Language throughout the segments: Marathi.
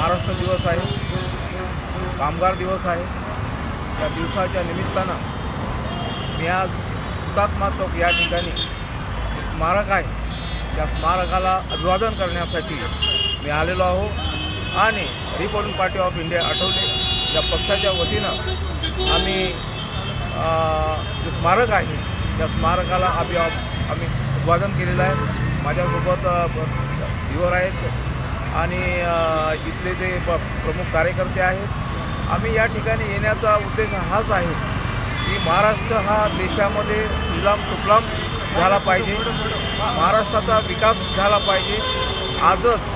महाराष्ट्र दिवस आहे. कामगार दिवस आहे. या दिवसाच्या निमित्तानं मी आज हुतात्मा चौक या ठिकाणी जे स्मारक आहे. त्या स्मारकाला अभिवादन करण्यासाठी मी आलेलो आहो आणि republic party of India Athawale. या पक्षाच्या वतीनं आम्ही जे स्मारक आहे त्या स्मारकाला आम्ही आम्ही अभिवादन केलेलं आहे. माझ्यासोबत युवर आहेत. आणि इथले जे प प्रमुख कार्यकर्ते आहेत आम्ही या ठिकाणी येण्याचा उद्देश हाच आहे की महाराष्ट्र हा देशामध्ये सुलाम सुफलाम झाला पाहिजे. महाराष्ट्राचा विकास झाला पाहिजे. आजच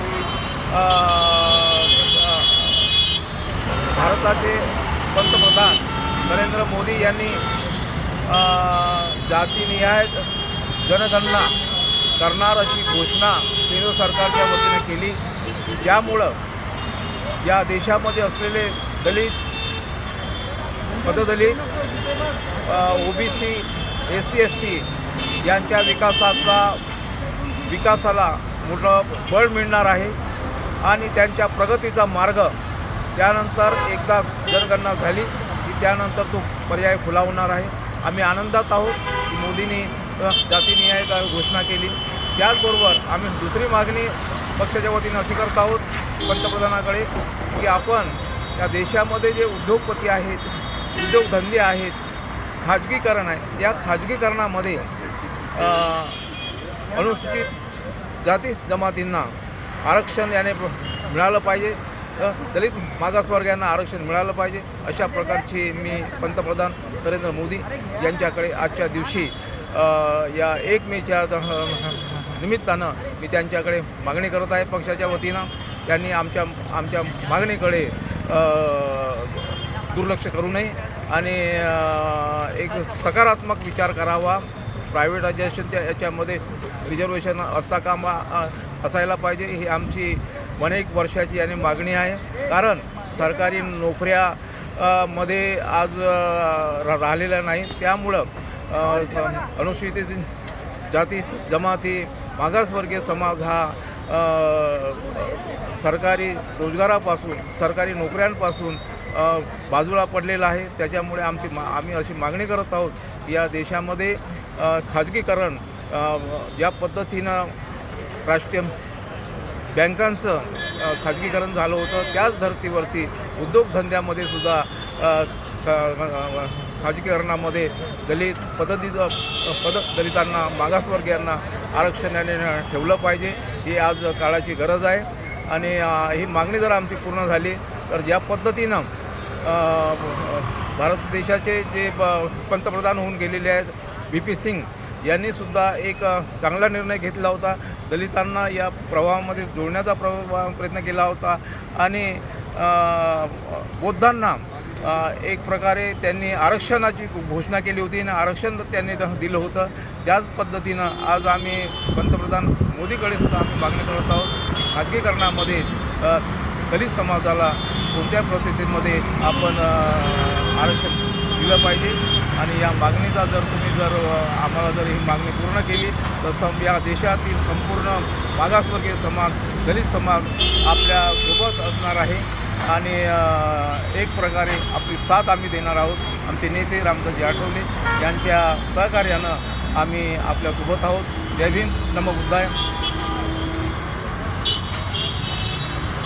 भारताचे पंतप्रधान नरेंद्र मोदी यांनी जातीनिहाय जनगणना करणार अशी घोषणा केंद्र सरकारच्या वतीने केली. यामुळं या देशामध्ये असलेले दलित पददलित OBC S C S T यांच्या विकासाचा विकासाला मोठं बळ मिळणार आहे आणि त्यांच्या प्रगतीचा मार्ग त्यानंतर एकदा जनगणना झाली की त्यानंतर तो पर्याय खुलावणार आहे. आम्ही आनंदात आहोत की मोदींनी जातीनिहाय का घोषणा केली. त्याचबरोबर आम्ही दुसरी मागणी पक्षाच्या वतीनं अशी करत आहोत पंतप्रधानाकडे की आपण या देशामध्ये जे उद्योगपती आहेत उद्योगधंदे आहेत खाजगीकरण आहे या खाजगीकरणामध्ये अनुसूचित जाती जमातींना आरक्षण याने मिळालं पाहिजे. दलित मागासवर्गीयांना आरक्षण मिळालं पाहिजे. अशा प्रकारची मी पंतप्रधान नरेंद्र मोदी यांच्याकडे आजच्या दिवशी या एक मेच्या द- निमित्तानं मी त्यांच्याकडे मागणी करत आहे. पक्षाच्या वतीनं त्यांनी आमच्या आमच्या मागणीकडे दुर्लक्ष करू नये आणि एक सकारात्मक विचार करावा. प्रायव्हेटायझेशनच्या याच्यामध्ये रिझर्वेशन असता कामा असायला पाहिजे. ही आमची अनेक वर्षाची आणि मागणी आहे. कारण सरकारी नोकऱ्या मध्ये आज राहिलेल्या नाही त्यामुळं अनुसूचित जाती जमाती मागासवर्गीय समाज हा सरकारी रोजगारापासून सरकारी नोकऱ्यांपासून बाजूला पडलेला आहे. त्याच्यामुळे आमची मा आम्ही अशी मागणी करत आहोत या देशामध्ये खाजगीकरण ज्या पद्धतीनं राष्ट्रीय बँकांचं खाजगीकरण झालं होतं त्याच धर्तीवरती उद्योगधंद्यामध्ये सुद्धा खाजगीकरणामध्ये दलित पद्धतीचं पद दलितांना मागासवर्गीयांना आरक्षणाने ठेवलं पाहिजे ही आज काळाची गरज आहे. आणि ही मागणी जर आमची पूर्ण झाली तर ज्या पद्धतीनं भारत देशाचे जे प- पंतप्रधान होऊन गेलेले आहेत व्ही पी सिंग यांनी सुद्धा एक चांगला निर्णय घेतला होता. दलितांना या प्रवाहामध्ये जोडण्याचा प्रवा प्रयत्न केला होता. आणि बौद्धांना एक प्रकारे त्यांनी आरक्षणाची घोषणा केली होती आणि आरक्षण त्यांनी दिलं होतं. त्याच पद्धतीनं आज आम्ही पंतप्रधान मोदीकडे सुद्धा आम्ही मागणी करत आहोत. खाजगीकरणामध्ये दलित समाजाला कोणत्या परिस्थितीमध्ये आपण आरक्षण दिलं पाहिजे? आणि या मागणीचा जर तुम्ही जर आम्हाला जर ही मागणी पूर्ण केली तर सम या देशातील संपूर्ण मागासवर्गीय समाज दलित समाज आपल्यासोबत असणार आहे. आणि एक प्रकारे आपली साथ आम्ही देणार आहोत. आमचे नेते रामदासजी आठवले यांच्या सहकार्यानं आम्ही आपल्यासोबत आहोत. जय भीम. नमो बुद्धाय.